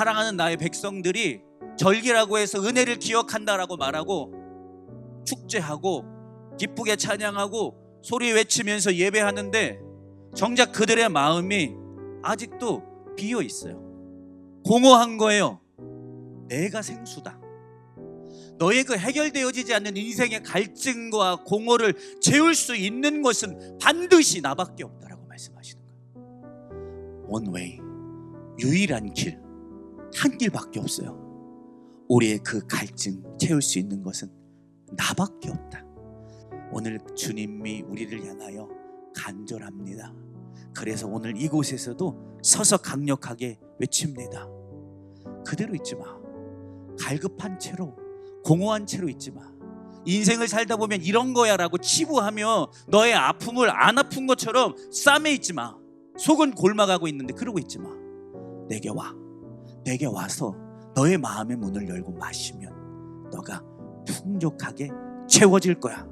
사랑하는 나의 백성들이 절기라고 해서 은혜를 기억한다라고 말하고 축제하고 기쁘게 찬양하고 소리 외치면서 예배하는데 정작 그들의 마음이 아직도 비어 있어요. 공허한 거예요. 내가 생수다. 너의 그 해결되어지지 않는 인생의 갈증과 공허를 채울 수 있는 것은 반드시 나밖에 없다라고 말씀하시는 거예요. 원웨이 유일한 길, 한 길밖에 없어요. 우리의 그 갈증 채울 수 있는 것은 나밖에 없다. 오늘 주님이 우리를 향하여 간절합니다. 그래서 오늘 이곳에서도 서서 강력하게 외칩니다. 그대로 있지 마. 갈급한 채로 공허한 채로 있지 마. 인생을 살다 보면 이런 거야 라고 치부하며 너의 아픔을 안 아픈 것처럼 쌈에 있지 마. 속은 골마가고 있는데 그러고 있지 마. 내게 와. 내게 와서 너의 마음의 문을 열고 마시면 너가 풍족하게 채워질 거야.